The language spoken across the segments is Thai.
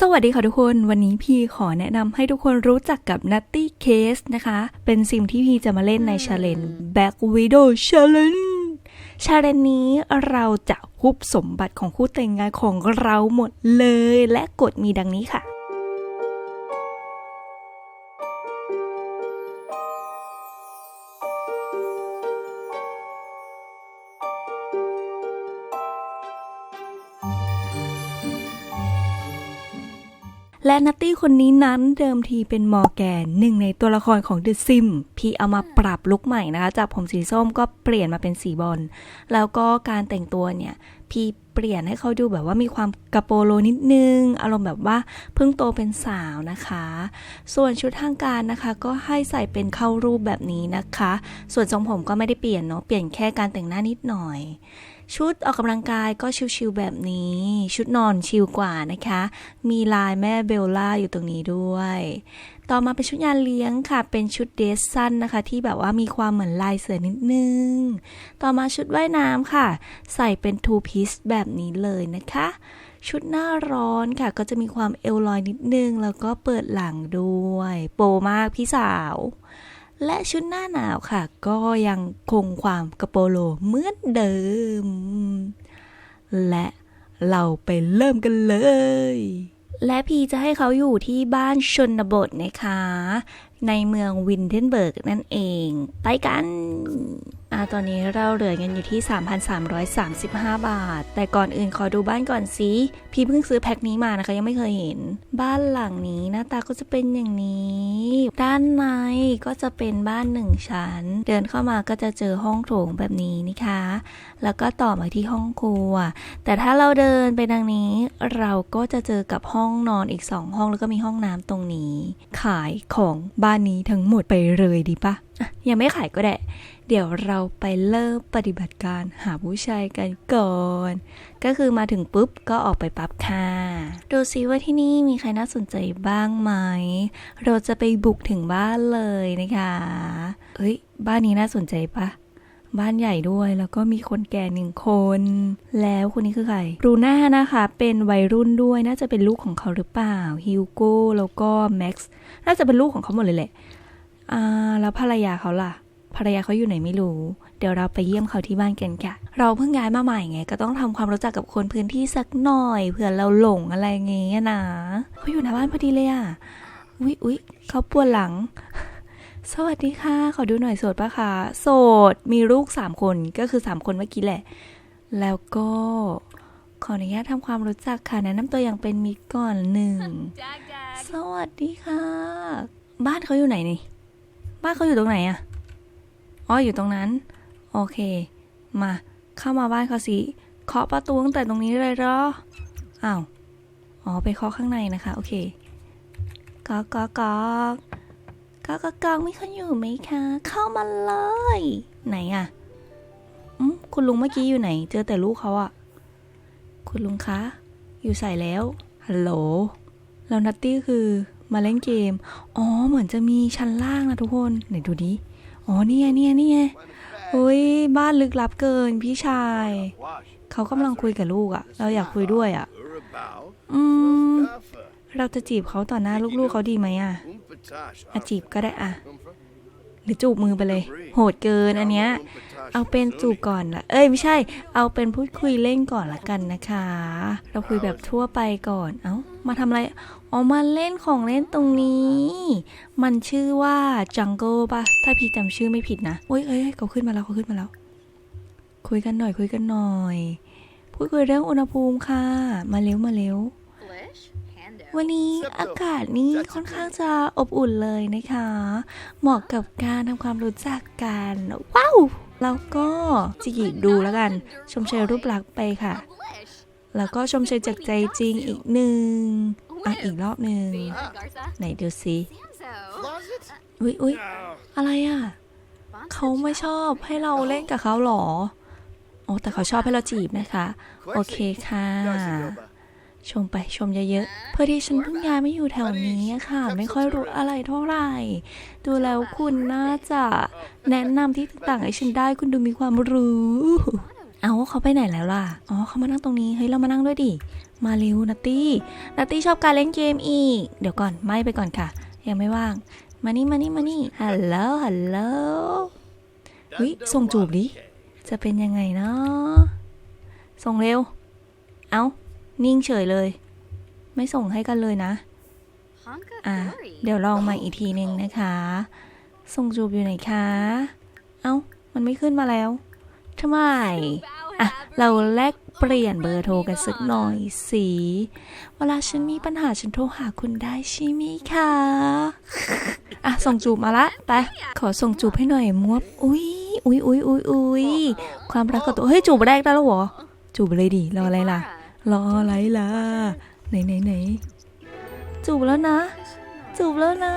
สวัสดีค่ะทุกคนวันนี้พี่ขอแนะนำให้ทุกคนรู้จักกับ Nutty Case นะคะ เป็นซิมที่พี่จะมาเล่นใน Challenge Back Widow Challenge ชาเลนนี้เราจะฮุบสมบัติของคู่แต่งงานของเราหมดเลย และกฎมีดังนี้ค่ะ และนัตตี้คนนี้นั้นเดิมทีเป็นมอร์แกนหนึ่งในตัวละครของ The Sim พี่เอามาปรับลุคใหม่นะคะ จากผมสีส้มก็เปลี่ยนมาเป็นสีบอลแล้วก็การแต่งตัวเนี่ย พี่เปลี่ยนให้เขาดูแบบว่ามีความกระโปโลนิดนึง อารมณ์แบบว่าเพิ่งโตเป็นสาวนะคะ ส่วนชุดทางการนะคะ ก็ให้ใส่เป็นเข้ารูปแบบนี้นะคะ ส่วนทรงผมก็ไม่ได้เปลี่ยนเนาะเปลี่ยนแค่การแต่งหน้านิดหน่อย ชุดออกกำลังกายก็ชิวๆแบบนี้ ชุดนอนชิลกว่านะคะ มีลายแม่เบลล่าอยู่ตรงนี้ด้วย ต่อมาเป็นชุดงานเลี้ยงค่ะ เป็นชุดเดรสสั้นนะคะ ที่แบบว่ามีความเหมือนลายเสือนิดนึง ต่อมาชุดว่ายน้ำค่ะ ใส่เป็นทูพีซแบบนี้เลยนะคะ ชุดหน้าร้อนค่ะ ก็จะมีความเอวลอยนิดนึง แล้วก็เปิดหลังด้วย โปมากพี่สาว และชุดหน้าหนาวค่ะ ก็ยังคงความกระโปโลเหมือนเดิม และเราไปเริ่มกันเลย และพีจะให้เขาอยู่ที่บ้านชนบทนะคะ ในเมืองวินเทนเบิร์กนั่นเอง ไปกันอ่าตอนนี้เราเหลือเงินอยู่ที่ 3,335 บาท แต่ก่อนอื่นขอดูบ้านก่อนสิ พี่เพิ่งซื้อแพ็คนี้มานะคะ ยังไม่เคยเห็น บ้านหลังนี้หน้าตาก็จะเป็นอย่างนี้ ด้านในก็จะเป็นบ้านหนึ่งชั้น เดินเข้ามาก็จะเจอห้องโถงแบบนี้นะคะ แล้วก็ต่อมาที่ห้องครัว แต่ถ้าเราเดินไปทางนี้ เราก็จะเจอกับห้องนอนอีกสองห้องแล้วก็มีห้องน้ำตรงนี้ ขายของบ้านนี้ทั้งหมดไปเลยดีปะยังไม่ขายก็ได้ เดี๋ยวเราไปเริ่มปฏิบัติการหาผู้ชายกันก่อน ก็คือมาถึงปุ๊บก็ออกไปปั๊บค่ะ ดูซิว่าที่นี่มีใครน่าสนใจบ้างไหม เราจะไปบุกถึงบ้านเลยนะคะเอ้ย บ้านนี้น่าสนใจปะบ้านใหญ่ด้วยแล้วก็มีคนแก่หนึ่งคน แล้วคนนี้คือใครรูน่านะคะ เป็นวัยรุ่นด้วยน่าจะเป็นลูกของเขาหรือเปล่าฮิวโก้แล้วก็แม็กซ์น่าจะเป็นลูกของเขาหมดเลยแหละอ่าแล้วภรรยาเขาล่ะ ภรรยาเขาอยู่ไหนไม่รู้ ดี๋ยวเราไปเยี่ยมเขาที่บ้านกันค่ะ เราเพิ่งย้ายมาใหม่ไง ก็ต้องทำความรู้จักกับคนพื้นที่สักหน่อยเผื่อเราหลงอะไรเงี้ยนะเขาอยู่หน้าบ้านพอดีเลยอะอุ๊ยอุ๊ยเขาปวดหลัง สวัสดีค่ะ ขอดูหน่อยโสดปะคะโสดมีลูกสามคนก็คือสามคนเมื่อกี้แหละ แล้วก็ขออนุญาตทำความรู้จักค่ะแนะนำตัวอย่างเป็นมิตรก่อนหนึ่งสวัสดีค่ะ บ้านเขาอยู่ไหนนี่ บ้านเขาอยู่ตรงไหนอะอ๋ออยู่ตรงนั้น โอเค มา เข้ามาบ้านเขาสิเคาะประตูตั้งแต่ตรงนี้เลยเหรออ้าวอ๋อไปเคาะข้างในนะคะ โอเคก๊อกก๊อกก๊อกก๊อกก๊อกมีคนอยู่ไหมคะ เข้ามาเลย ไหนอะอืมคุณลุงเมื่อกี้อยู่ไหน เจอแต่ลูกเขาอะคุณลุงคะ อยู่ใส่แล้วฮัลโหลแล้วนัตตี้คือมาเล่นเกม อ๋อ เหมือนจะมีชั้นล่างนะทุกคน ไหนดูดิ อ๋อ นี่ไงนี่ไงนี่ไง เฮ้ยบ้านลึกลับเกินพี่ชาย เขากำลังคุยกับลูกอะเราอยากคุยด้วยอะอืม เราจะจีบเขาต่อหน้าลูกๆเขาดีไหมอะอะจีบก็ได้อะ หรือจูบมือไปเลย โหดเกินอันเนี้ย เอาเป็นจูบก่อนละเอ้ยไม่ใช่ เอาเป็นพูดคุยเล่นก่อนละกันนะคะ เราคุยแบบทั่วไปก่อน เอ้า มาทำอะไรอ๋อมาเล่นของเล่นตรงนี้ มันชื่อว่าจังเกิลปะถ้าพี่จำชื่อไม่ผิดนะโอ้ยเอ้ยเขาขึ้นมาแล้วเขาขึ้นมาแล้ว คุยกันหน่อยคุยกันหน่อย พูดคุยเรื่องอุณหภูมิค่ะ มาเร็วมาเร็ววันนี้อากาศนี่ค่อนข้างจะอบอุ่นเลยนะคะ เหมาะกับการทำความรู้จักกัน ว้าว แล้วก็จีบดูแล้วกัน ชมเชยรูปลักษณ์ไปค่ะ แล้วก็ชมเชยจากใจจริงอีกหนึ่งอะอีกรอบหนึ่งไหนดูสิอุ๊ยอุ๊ยอะไรอะเขาไม่ชอบให้เราเล่นกับเขาหรอ โอ้แต่เขาชอบให้เราจีบนะคะ โอเคค่ะ ชมไปชมเยอะๆเพื่อที่ฉันเพิ่งย้ายมาอยู่แถวนี้อะค่ะ ไม่ค่อยรู้อะไรเท่าไหร่ ดูแล้วคุณน่าจะแนะนำที่ต่างๆให้ฉันได้คุณดูมีความรู้ เอาเขาไปไหนแล้วล่ะ อ๋อเขามานั่งตรงนี้ เฮ้ยเรามานั่งด้วยดิ มาเร็วนัตตี้ นัตตี้ชอบการเล่นเกมอีก เดี๋ยวก่อนไม่ไปก่อนค่ะ ยังไม่ว่าง มานี่มานี่มานี่ ฮัลโหลฮัลโหลเฮ้ยส่งจูบดิ จะเป็นยังไงเนาะส่งเร็ว เอา นิ่งเฉยเลย ไม่ส่งให้กันเลยนะ อะ เดี๋ยวลองมาอีกทีหนึ่งนะคะ ส่งจูบอยู่ไหนคะ เอ้า มันไม่ขึ้นมาแล้วทำไม อะ เราแลกเปลี่ยนเบอร์โทรกันสักหน่อยสิ เวลาฉันมีปัญหาฉันโทรหาคุณได้ใช่ไหมคะ อะ ส่งจูบมาละ ไป ขอส่งจูบให้หน่อยมวบ อุ้ยอุ้ยอุ้ยอุ้ยอุ้ยความรักกับตัว เฮ้ย จูบแรกได้แล้วเหรอ จูบเลยดิ รออะไรล่ะ รออะไรล่ะ ไหนไหนไหนจูบแล้วนะ จูบแล้วนะ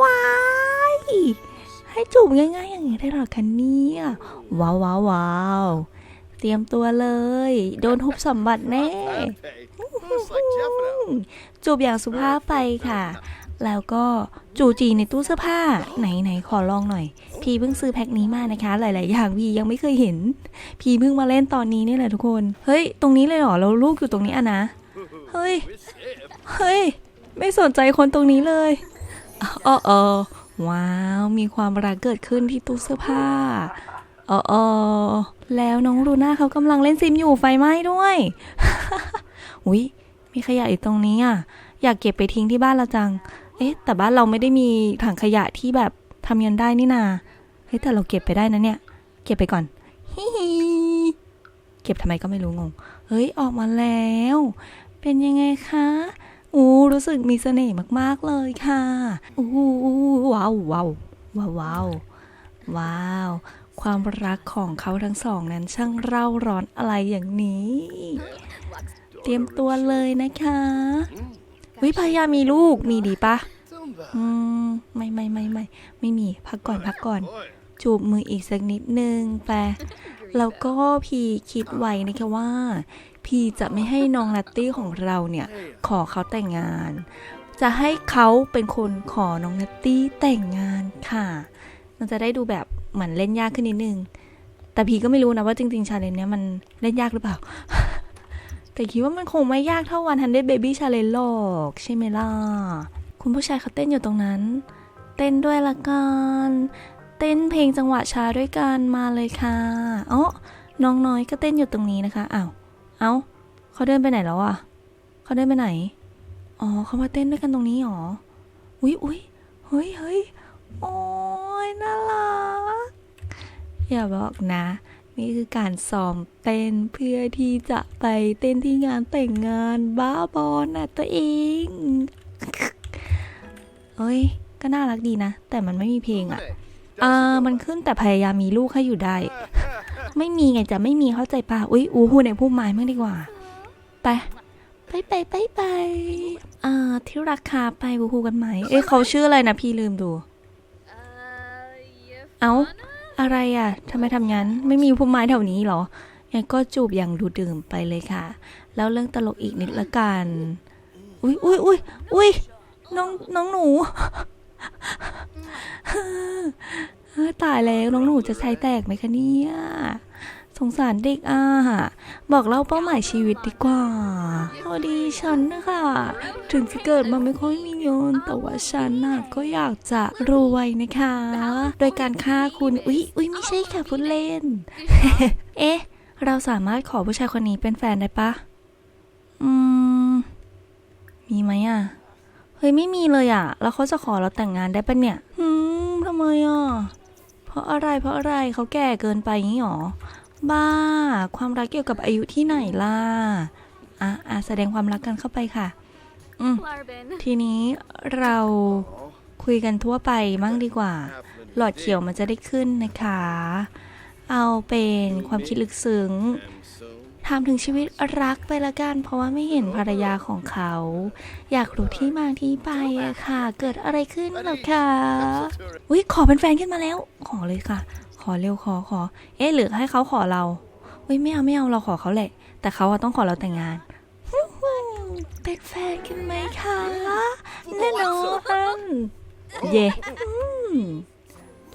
ว้ายให้จูบง่ายๆอย่างนี้ได้เหรอคะเนี่ยว้าวว้าวว้าวเตรียมตัวเลย โดนทุบสมบัติแน่ Looks like Jeffro. จูบอย่างสุภาพไปค่ะ แล้วก็จูจีในตู้เสื้อผ้า ไหนไหนขอลองหน่อย พี่เพิ่งซื้อแพ็คนี้มานะคะ หลาย ๆ อย่างพี่ยังไม่เคยเห็น พี่เพิ่งมาเล่นตอนนี้นี่แหละทุกคน เฮ้ย ตรงนี้เลยเหรอแล้วลูกอยู่ตรงนี้อะนะ เฮ้ย เฮ้ย ไม่สนใจคนตรงนี้เลยเออเออว้าว มีความรักเกิดขึ้นที่ตู้เสื้อผ้าเออเออแล้วน้องลูน่าเขากำลังเล่นซิมอยู่ไฟไหม้ด้วยอุ้ยมีขยะอยู่ตรงนี้อะ อยากเก็บไปทิ้งที่บ้านเราจัง เอ๊ะ แต่บ้านเราไม่ได้มีถังขยะที่แบบทำยันได้นี่นา เฮ้ยแต่เราเก็บไปได้นะเนี่ย เก็บไปก่อนฮิฮิเก็บทำไมก็ไม่รู้งง เฮ้ยออกมาแล้ว เป็นยังไงคะอู้รู้สึกมีเสน่ห์มากๆเลยค่ะอู้ว้าวว้าวว้าวว้าวว้าว ความรักของเขาทั้งสองนั้นช่างเร่าร้อนอะไรอย่างนี้ เตรียมตัวเลยนะคะ วิพยายามีลูกมีดีปะอืมไม่ไม่ไม่ไม่ไม่มีพักก่อนพักก่อน จูบมืออีกสักนิดนึงแปลแล้วก็พี่คิดไว้นะคะว่า พี่จะไม่ให้น้องนัตตี้ของเราเนี่ย ขอเขาแต่งงาน จะให้เขาเป็นคนขอน้องนัตตี้แต่งงานค่ะ มันจะได้ดูแบบเหมือนเล่นยากขึ้นนิดนึง แต่พี่ก็ไม่รู้นะว่าจริงๆชาเลนจ์เนี้ยมันเล่นยากหรือเปล่า แต่คิดว่ามันคงไม่ยากเท่าวันฮันเด b เบบี้ชาเลนจ์หรอกใช่ไหมล่ะ คุณผู้ชายเขาเต้นอยู่ตรงนั้น เต้นด้วยละกัน เต้นเพลงจังหวะช้าด้วยกันมาเลยค่ะอ๋อน้องน้อยก็เต้นอยู่ตรงนี้นะคะอ้าวเอ้าเขาเดินไปไหนแล้วอะเขาเดินไปไหน อ๋อเขามาเต้นด้วยกันตรงนี้หรอ อุ๊ยอุ๊ยเฮ้ยเฮ้ยโอ้ยน่ารักอย่าบอกนะ นี่คือการซ้อมเต้นเพื่อที่จะไปเต้นที่งานแต่งงานบ้าบอน่ะตัวเองเฮ้ย ก็น่ารักดีนะ แต่มันไม่มีเพลงอะอ่ามันขึ้นแต่พยายามมีลูกให้อยู่ได้ ไม่มีไงจะไม่มีเข้าใจป่ะอุ๊ยอู้หูในพุ่มไม้มากดีกว่า ไป ไปไปไปไปอ่าที่ราคาไปบูฮูกันไหม เอ๊ะเขาชื่ออะไรนะพี่ลืมดู Uh, Áo. Yafana? อะไรอะทำไมทำงั้น ไม่มีพุ่มไม้แถวนี้เหรองั้นก็จูบอย่างดูดื่มไปเลยค่ะ แล้วเรื่องตลกอีกนิดละกัน อุ้ยอุ้ยอุ้ยอุ้ยน้องน้องหนูตายแล้วน้องหนูจะใช้แตกไหมคะเนี่ย สงสารเด็กอะบอกเล่าเป้าหมายชีวิตดีกว่าพอดีฉันนะคะถึงจะเกิดมาไม่ค่อยมีเงินแต่ว่าฉันน่ะก็อยากจะรวยนะคะ โดยการฆ่าคุณอุ๊ยอุ๊ยไม่ใช่ค่ะพูดเล่น เอ๊ะ เราสามารถขอผู้ชายคนนี้เป็นแฟนได้ปะอืม มีไหมอะเฮ้ยไม่มีเลยอะ แล้วเขาจะขอเราแต่งงานได้ปะเนี่ย อืมทำไมอะ เพราะอะไรเพราะอะไรเขาแก่เกินไปงี้หรอ บ้า ความรักเกี่ยวกับอายุที่ไหนล่ะ อะอะแสดงความรักกันเข้าไปค่ะ อืม ทีนี้เราคุยกันทั่วไปมั่งดีกว่า หลอดเขียวมันจะได้ขึ้นนะคะ เอาเป็นความคิดลึกซึ้งถามถึงชีวิตรักไปละกัน เพราะว่าไม่เห็นภรรยาของเขา อยากรู้ที่มาที่ไปอะค่ะ เกิดอะไรขึ้นหรอคะอุ้ยขอเป็นแฟนขึ้นมาแล้ว ขอเลยค่ะ ขอเร็วขอขอ เอ๊ะหรือให้เขาขอเราอุ้ยไม่เอาไม่เอาเราขอเขาแหละ แต่เขาอะต้องขอเราแต่งงานเป็นแฟนกันไหมคะแน่นอนเย่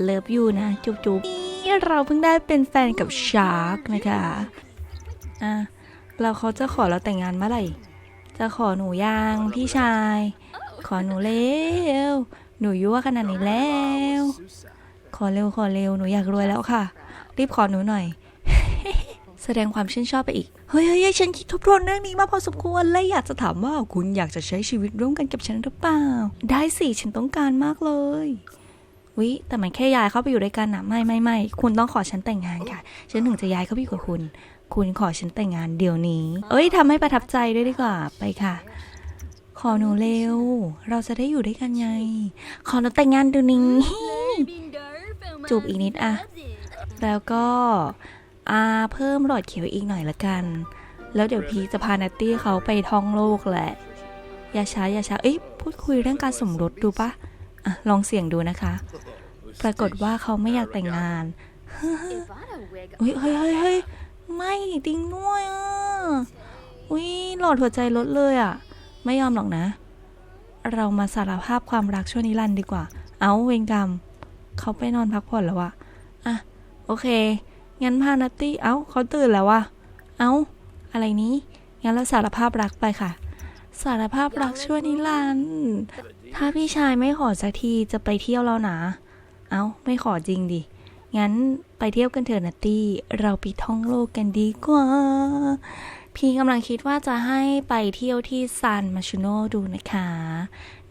เลิฟยูนะ จุ๊บจุ๊บนี่เราเพิ่งได้เป็นแฟนกับชาร์กนะคะอะเราเขาจะขอเราแต่งงานเมื่อไหร่ จะขอหนูยังพี่ชาย ขอหนูเร็วหนูยั่วขนาดนี้แล้ว Susa. ขอเร็วขอเร็วหนูอยากรวยแล้วค่ะ รีบขอหนูหน่อย แสดงความชื่นชอบไปอีก เฮ้ยเฮ้ยฉันคิดทบทวนเรื่องนี้มาพอสมควรและอยากจะถามว่าคุณอยากจะใช้ชีวิตร่วมกันกับฉันหรือเปล่า ได้สิฉันต้องการมากเลยวิแต่มันแค่ย้ายเข้าไปอยู่ด้วยกันนะไม่ไม่ไม่คุณต้องขอฉันแต่งงานค่ะ ฉันถึงจะย้ายเข้าไปอยู่กับคุณ คุณขอฉันแต่งงานเดี๋ยวนี้ เอ้ยทำให้ประทับใจด้วยดีกว่าไปค่ะ ขอหนูเร็ว เราจะได้อยู่ด้วยกันไง ขอหนูแต่งงานเดี๋ยวนี้ จูบอีกนิดอะแล้วก็อาเพิ่มหลอดเขียวอีกหน่อยละกัน แล้วเดี๋ยวพีจะพานัตตี้เขาไปท่องโลกแหละ อย่าช้าอย่าช้าเอ้ยพูดคุยเรื่องการสมรสดูปะอะลองเสี่ยงดูนะคะ ปรากฏว่าเขาไม่อยากแต่งงาน Ivana wig อุ้ยเฮ้ยเฮ้ยเฮ้ยไม่จริงด้วยอะอุ้ยหลอดหัวใจลดเลยอะ ไม่ยอมหรอกนะ เรามาสารภาพความรักชั่วนิรันดร์ดีกว่า เอาเวรกรรม เขาไปนอนพักผ่อนแล้วอะอะ โอเค งั้นพานัตตี้ เอ้า เขาตื่นแล้วอะเอ้า อะไรนี้ งั้นเราสารภาพรักไปค่ะ สารภาพรักชั่วนิรันดร์ถ้าพี่ชายไม่ขอสักทีจะไปเที่ยวแล้วนะ เอ้า ไม่ขอจริงดิ งั้นไปเที่ยวกันเถอะนัตตี้ เราไปท่องโลกกันดีกว่า พี่กำลังคิดว่าจะให้ไปเที่ยวที่ซานมาชูโนดูนะคะ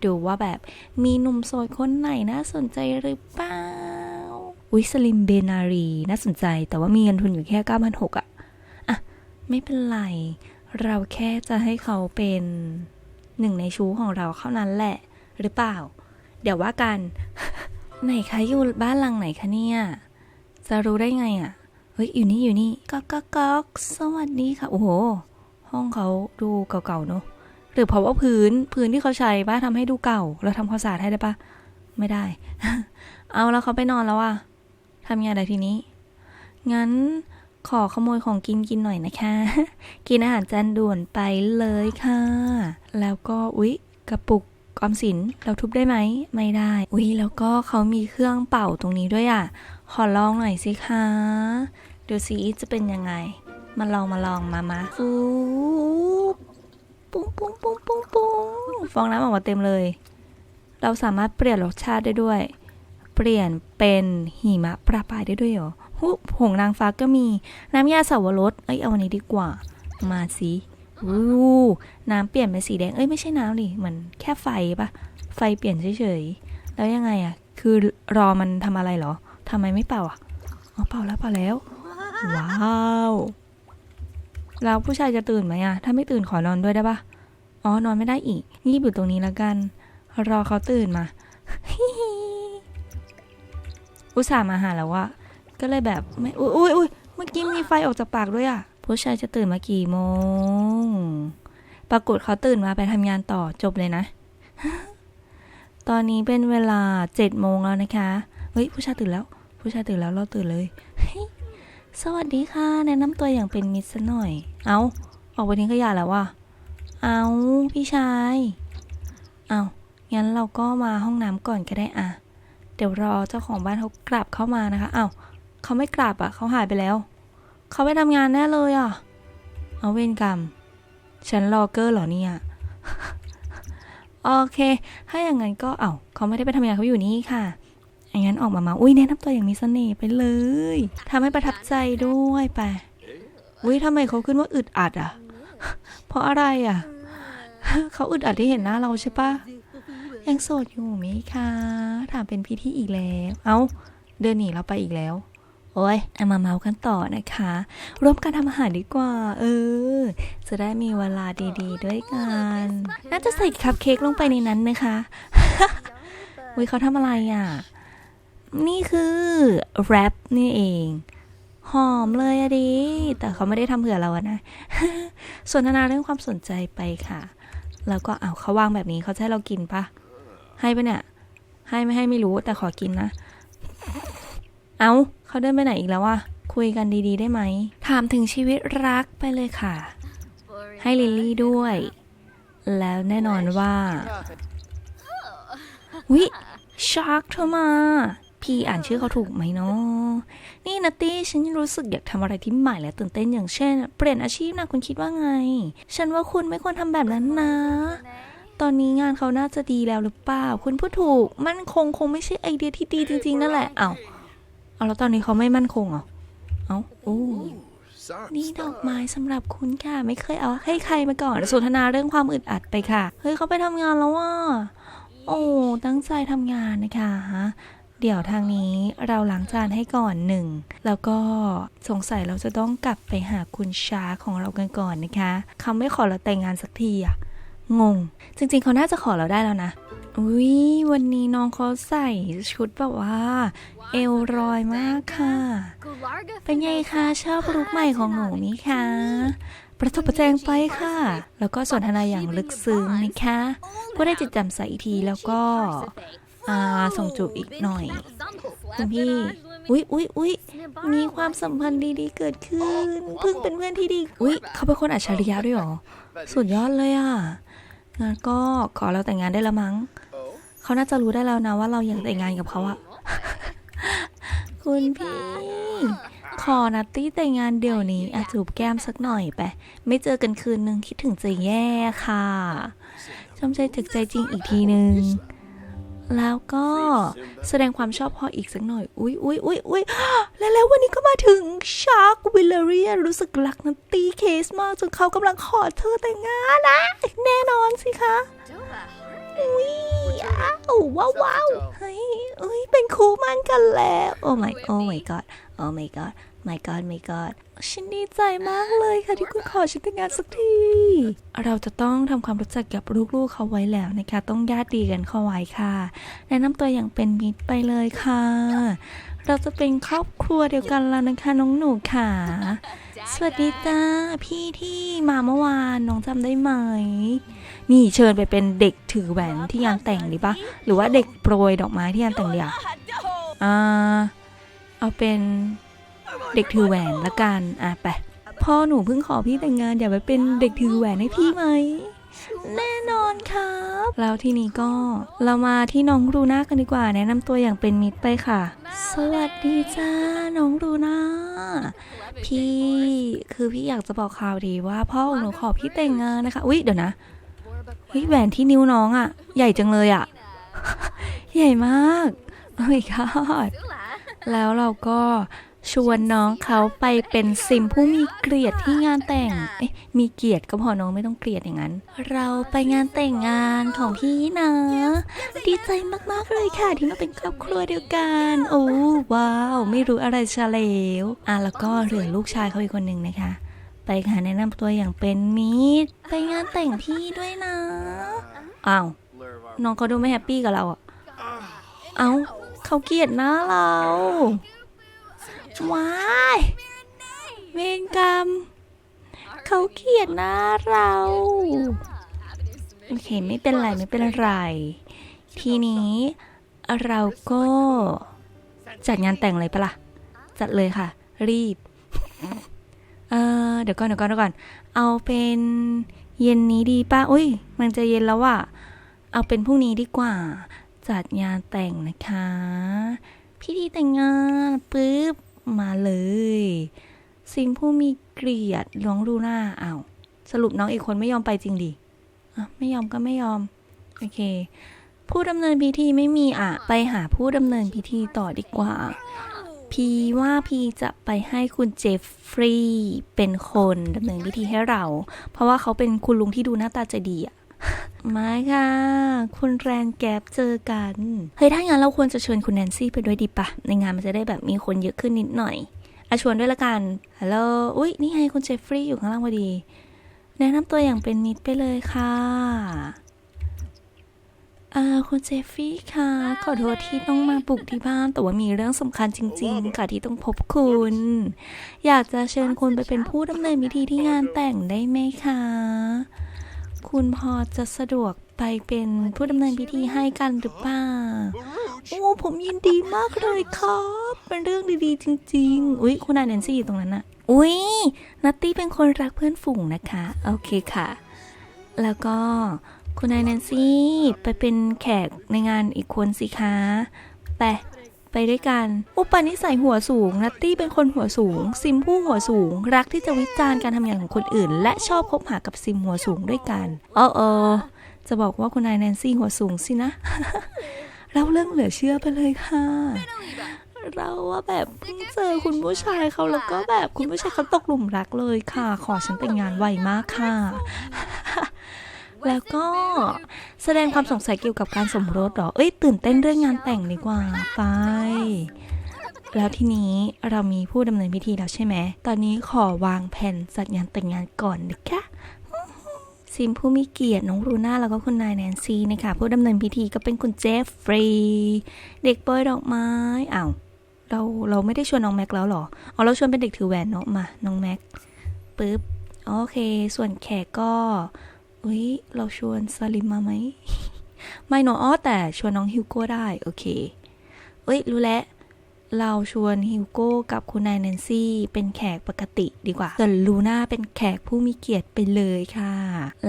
ดูว่าแบบมีหนุ่มโสดคนไหนน่าสนใจหรือเปล่าวิสลิมเบนารี น่าสนใจ แต่ว่ามีเงินทุนอยู่แค่ 9 6 0 0อะอะ ไม่เป็นไร เราแค่จะให้เขาเป็นหนึ่งในชู้ของเราเท่านั้นแหละ หรือเปล่า เดี๋ยวว่ากัน ไหนคะอยู่บ้านหลังไหนคะเนี่ย จะรู้ได้ไงอะ่ะ เฮ้ยอยู่นี่อยู่นี่ก๊อกก๊อกก๊อกสวัสดีค่ะ โอ้โห ห้องเขาดูเก่าๆเนอะหรือเพราะว่าพื้นพื้นที่เขาใช้ป้าทำให้ดูเก่า เราทำความสะอาดให้ได้ปะไม่ได้ เอาแล้วเขาไปนอนแล้วอะทำยังไงได้ทีนี้ งั้นขอขโมยของกินกินหน่อยนะคะ กินอาหารจานด่วนไปเลยค่ะ แล้วก็อุ๊ยกระปุกออมสินเราทุบได้ไหม ไม่ได้ อุ๊ยแล้วก็เขามีเครื่องเป่าตรงนี้ด้วยอะ ขอลองหน่อยสิคะ ดูสิจะเป็นยังไง มาลองมาลองมามาฟูปุ้งปุ้งปุ้งปุ้งปุ้งฟองน้ำออกมาเต็มเลย เราสามารถเปลี่ยนรสชาติได้ด้วย เปลี่ยนเป็นหิมะประปายได้ด้วยเหรอหุผงนางฟ้าก็มี น้ำยาสาวรสเอ้ยเอาอันนี้ดีกว่า มาสิวู้น้ำเปลี่ยนเป็นสีแดง เอ้ยไม่ใช่น้ำดิเหมือนแค่ไฟปะไฟเปลี่ยนเฉยๆ แล้วยังไงอะคือรอมันทำอะไรเหรอ ทำไมไม่เป่าอะอ๋อเป่าแล้วเป่าแล้ว ว้าวแล้วผู้ชายจะตื่นไหมอะ ถ้าไม่ตื่นขอนอนด้วยได้ปะอ๋อนอนไม่ได้อีกงีบอยู่ตรงนี้แล้วกัน รอเขาตื่นมา อุตส่าห์มาหาแล้วอะก็เลยแบบไม่ อุ้ยอุ้ยอุ้ยเมื่อกี้มีไฟออกจากปากด้วยอะ ผู้ชายจะตื่นมากี่โมง ปรากฏเขาตื่นมาไปทำงานต่อจบเลยนะ ตอนนี้เป็นเวลาเจ็ดโมงแล้วนะคะ เฮ้ยผู้ชายตื่นแล้ว ผู้ชายตื่นแล้วเราตื่นเลย สวัสดีค่ะ แนะนำตัวอย่างเป็นมิตรซะหน่อย เอาออกไปทิ้งขยะแล้วว่ะเอาพี่ชาย เอางั้นเราก็มาห้องน้ำก่อนก็ได้อะเดี๋ยวรอเจ้าของบ้านเขากลับเข้ามานะคะ เอาเขาไม่กลับอะเขาหายไปแล้ว เขาไปทำงานแน่เลยอะ เอาเวรกรรม ฉันรอเกอร์เหรอเนี่ยโอเค ถ้าอย่างนั้นก็เอาเขาไม่ได้ไปทำงานเขาอยู่นี่ค่ะ งนั้นออกมามาอุ้ยแนะนำตัวอย่างมีเสน่ห์ไปเลยทำให้ประทับใจด้วยไปอุ้ยทำไมเขาขึ้นว่าอึดอัดอะ เพราะอะไรอะ เขาอึดอัดที่เห็นหน้าเราใช่ปะยังโสดอยู่ไหมคะ ถามเป็นพี่ที่อีกแล้ว เอาเดินหนีเราไปอีกแล้ว โอ้ยเอามาเมากันต่อนะคะ ร่วมกันทำอาหารดีกว่า เออ จะได้มีเวลาดีๆด้วยกัน น่าจะใส่คัพเค้กลงไปในนั้นนะคะอุ้ยเขาทำอะไรอะ นี่คือแรปนี่เอง หอมเลยอะดิ แต่เขาไม่ได้ทำเผื่อเราอะนะ สนทนาเรื่องความสนใจไปค่ะ แล้วก็เอาเขาวางแบบนี้เขาจะให้เรากินปะให้ปะเนี่ย ให้ไม่ให้ไม่รู้แต่ขอกินนะ เอาเขาเดินไปไหนอีกแล้ววะคุยกันดีๆ ได้ไหม ถามถึงชีวิตรักไปเลยค่ะ ให้ลิลลี่ด้วย แล้วแน่นอนว่าวิชาร์กเธอมา พี่อ่านชื่อเขาถูกไหมเนาะนี่นัตตี้ฉันรู้สึกอยากทำอะไรที่ใหม่และตื่นเต้นอย่างเช่น เปลี่ยนอาชีพนะคุณคิดว่าไง ฉันว่าคุณไม่ควรทำแบบนั้นนะ ตอนนี้งานเขาน่าจะดีแล้วหรือเปล่า คุณพูดถูก มั่นคงคงไม่ใช่ไอเดียที่ดีจริง ๆ นั่นแหละ เอาเอาแล้วตอนนี้เขาไม่มั่นคงเหรอ เอาโอ้นี่ดอกไม้สำหรับคุณค่ะ ไม่เคยเอาให้ใครมาก่อนสนทนาเรื่องความอึดอัดไปค่ะ เฮ้ยเขาไปทำงานแล้วว่ะโอ้ตั้งใจทำงานนะคะ เดี๋ยวทางนี้เราล้างจานให้ก่อนหนึ่ง แล้วก็สงสัยเราจะต้องกลับไปหาคุณชาของเรากันก่อนนะคะเขาไม่ขอเราแต่งงานสักทีอะงง จริง ๆเขาน่าจะขอเราได้แล้วนะอุ้ยวันนี้น้องเขาใส่ชุดแบบว่า เอวรอยมากค่ะ เป็นไงคะชอบลุกใหม่ของหนูนี่คะประทบประแจงไปค่ะ แล้วก็สนทนาอย่างลึกซึ้งนะคะ ก็ได้จิตจำใสอีกทีแล้วก็ อ่าส่งจูบอีกหน่อย คุณพี่ อุ๊ยอุ๊ยอุ๊ยมีความสัมพันธ์ดีๆเกิดขึ้น เพิ่งเป็นเพื่อนที่ดี อุ๊ย เขาเป็นคนอัจฉริยะด้วยเหรอ สุดยอดเลยอะงั้นก็ขอเราแต่งงานได้ละมั้ง Oh. เขาน่าจะรู้ได้แล้วนะว่าเราอยากแต่งงานกับเขาอะคุณพี่ ขอนัตตี้แต่งงานเดี๋ยวนี้อาจูบแก้มสักหน่อยไป ไม่เจอกันคืนนึงคิดถึงจะแย่ค่ะจำใจถึกใจจริงอีกทีนึง แล้วก็แสดงความชอบพออีกสักหน่อย อุ๊ยอุ๊ยอุ๊ยอุ๊ยแล้วแล้ววันนี้ก็มาถึงชาร์กวิลเลเรียรู้สึกรักนัตตี้เคสมากจนเขากำลังขอเธอแต่งงานนะ แน่นอนสิคะ อุ้ยอ้าวว้าวว้าวเฮ้ยเอ้ยเป็นคู่มั่นกันแล้ว โอ้ my โอ้ my god โอ้ my god my god my god ฉันดีใจมากเลยค่ะที่คุณขอฉันแต่งงานสักที เราจะต้องทำความรู้จักกับลูกๆเขาไว้แล้วนะคะ ต้องญาติดีกันเข้าไว้ค่ะ แนะนำตัวอย่างเป็นมิตรไปเลยค่ะ เราจะเป็นครอบครัวเดียวกันแล้วนะคะน้องหนูค่ะ สวัสดีจ้าพี่ที่มาเมื่อวานน้องจำได้ไหม นี่เชิญไปเป็นเด็กถือแหวนที่งานแต่งดีปะหรือว่าเด็กโปรยดอกไม้ที่งานแต่งดีอะอ่าเอาเป็น เด็กถือแหวนละกันอะไปพ่อหนูเพิ่งขอพี่แต่งงานอย่าไปเป็นเด็กถือแหวนให้พี่ไหมแน่นอนครับ แล้วทีนี้ก็เรามาที่น้องรูน่ากันดีกว่า แนะนำตัวอย่างเป็นมิตรไปค่ะ สวัสดีจ้าน้องรูน่าพี่คือพี่อยากจะบอกข่าวดีว่าพ่อของหนูขอพี่แต่งงานนะคะอุ๊ยเดี๋ยวนะเฮ้ยแหวนที่นิ้วน้องอะ่ะ ใหญ่จังเลยอะ่ะ ใหญ่มากโอ้ my god แล้วเราก็ ชวนน้องเขาไปเป็นซิมผู้มีเกียรติที่งานแต่งเอ๊ะมีเกียรติก็พอน้องไม่ต้องเกลียดอย่างนั้น เราไปงานแต่งงานของพี่นะ ดีใจมากๆเลยค่ะ ที่มาเป็นครอบครัวเดียวกัน โอ้ว้าว ไม่รู้อะไรเฉลวอะแล้วก็เหลือลูกชายเขาอีกคนหนึ่งนะคะ ไปค่ะแนะนำตัวอย่างเป็นมิตรไปงานแต่งพี่ด้วยนะอ้าวน้องเขาดูไม่แฮปปี้กับเราอะเอ้าเขาเกลียดหน้าเรา ว้ายเวรกรรม เขาเกลียดหน้าเรา โอเค ไม่เป็นไร ไม่เป็นไร ทีนี้เราก็ จัดงานแต่งเลยปะล่ะ จัดเลยค่ะ รีบ เออเดี๋ยวก่อนเดี๋ยวก่อนเดี๋ยวก่อน เอาเป็นเย็นนี้ดีป่ะอุ้ย มันจะเย็นแล้วอะเอาเป็นพรุ่งนี้ดีกว่า จัดงานแต่งนะคะ พิธีแต่งงานปุ๊บ มาเลยซิมผู้มีเกียรติหลวงรูหน้าเอ้าสรุปน้องอีกคนไม่ยอมไปจริงดิอะไม่ยอมก็ไม่ยอม โอเค ผู้ดำเนินพิธีไม่มีอะ ไปหาผู้ดำเนินพิธีต่อดีกว่า พีว่าพีจะไปให้คุณเจฟฟรีย์เป็นคนดำเนินพิธีให้เรา เพราะว่าเขาเป็นคุณลุงที่ดูหน้าตาใจดีอะ ไม่ค่ะ คุณแรนแกปเจอกัน เฮ้ย ถ้างั้นเราควรจะเชิญคุณแนนซี่ไปด้วยดีปะ ในงานมันจะได้แบบมีคนเยอะขึ้นนิดหน่อยอะชวนด้วยละกัน ฮัลโหล อุ๊ยนี่ไงคุณเจฟฟรีย์อยู่ข้างล่างพอดี แนะนำตัวอย่างเป็นมิตรไปเลยค่ะอ่าคุณเจฟฟี่ค่ะ ขอโทษที่ต้องมาบุกที่บ้าน แต่ว่ามีเรื่องสำคัญจริง ๆ ค่ะที่ต้องพบคุณ อยากจะเชิญคุณไปเป็นผู้ดำเนินพิธีที่งานแต่งได้ไหมคะ คุณพอจะสะดวกไปเป็นผู้ดำเนินพิธีให้กันหรือเปล่า โอ้ผมยินดีมากเลยครับ เป็นเรื่องดีๆ จริง ๆ อุ๊ย คุณนายแนนซี่อยู่ตรงนั้นน่ะอุ๊ย นัตตี้เป็นคนรักเพื่อนฝูงนะคะ โอเคค่ะ แล้วก็คุณนายแนนซี่ไปเป็นแขกในงานอีกคนสิคะ ไป ไปด้วยกัน อุปนิสัยหัวสูง นัตตี้เป็นคนหัวสูง ซิมผู้หัวสูง รักที่จะวิจารณ์การทำงานของคนอื่น และชอบคบหากับซิมหัวสูงด้วยกันเออเออจะบอกว่าคุณนายแนนซี่หัวสูงสินะเราเรื่องเหลือเชื่อไปเลยค่ะ เราว่าแบบเพิ่งเจอคุณผู้ชายเขาแล้วก็แบบคุณผู้ชายเขาตกหลุมรักเลยค่ะ ขอฉันแต่งงานไวมากค่ะ แล้วก็แสดงความสงสัยเกี่ยวกับการสมรสหรอ เอ้ย ตื่นเต้นเรื่องงานแต่งดีกว่า ไป แล้วทีนี้เรามีผู้ดำเนินพิธีแล้วใช่ไหม ตอนนี้ขอวางแผนจัดงานแต่งงานก่อนนะคะซิมผู้มีเกียรติน้องรูน่าแล้วก็คุณนายแนนซี่นะคะผู้ดำเนินพิธีก็เป็นคุณเจฟฟรีย์เด็กโปรยดอกไม้อ้าวเราเราไม่ได้ชวนน้องแม็กแล้วหรออ๋อเราชวนเป็นเด็กถือแหวนเนาะมาน้องแม็กปึ๊บโอเค ส่วนแขกก็ อุ้ย เราชวนซาลิมมาไหม ไม่เนาะอ๋อแต่ชวนน้องฮิวโก้ได้ โอเค เอ้ย รู้แล้ว เราชวนฮิวโก้กับคุณนายแนนซี่เป็นแขกปกติดีกว่า ส่วนลูน่าเป็นแขกผู้มีเกียรติไปเลยค่ะ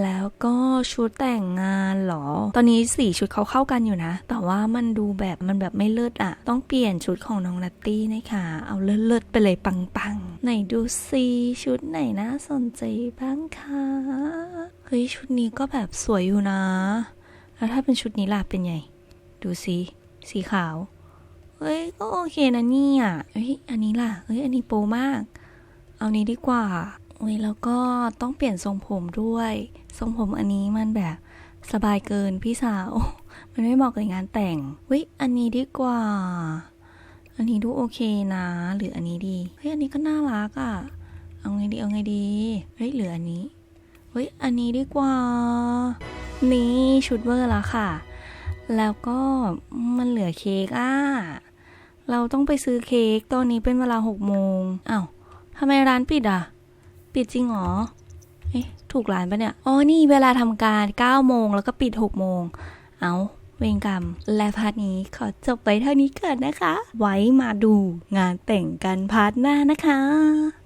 แล้วก็ชุดแต่งงานหรอ ตอนนี้สี่ชุดเขาเข้ากันอยู่นะ แต่ว่ามันดูแบบมันแบบไม่เลิศอะต้องเปลี่ยนชุดของน้องนัตตี้นะคะเอาเลิศๆไปเลยปังๆไหนดูซิชุดไหนน่าสนใจบ้างคะเฮ้ยชุดนี้ก็แบบสวยอยู่นะ แล้วถ้าเป็นชุดนี้ล่ะเป็นไง ดูสิสีขาว ฮ้ย ก็โอเคนะเนี่ยเฮ้ย อันนี้ล่ะ เฮ้ย อันนี้โปรมาก เอานี้ดีกว่าเฮ้ยแล้วก็ต้องเปลี่ยนทรงผมด้วย ทรงผมอันนี้มันแบบสบายเกินพี่สาว มันไม่เหมาะกับงานแต่งเฮ้ย อันนี้ดีกว่า อันนี้ดูโอเคนะ หรืออันนี้ดี เฮ้ย อันนี้ก็น่ารักอะ่ะ เอาไงดี เอาไงดี เฮ้ย เหลืออันนี้ เฮ้ย อันนี้ดีกว่า นี่ชุดเวอร์ละค่ะ แล้วก็มันเหลือเค้กอะ เราต้องไปซื้อเค้กตอนนี้เป็นเวลาหกโมงอ้าวทำไมร้านปิดอะ ปิดจริงเหรอ เอ๊ะ ถูกร้านปะเนี่ย อ๋อ นี่เวลาทำการ9โมงแล้วก็ปิด6โมง เอาเวงกรรม และพาร์ทนี้ขอจบไปเท่านี้ก่อนนะคะ ไว้มาดูงานแต่งกันพาร์ทหน้านะคะ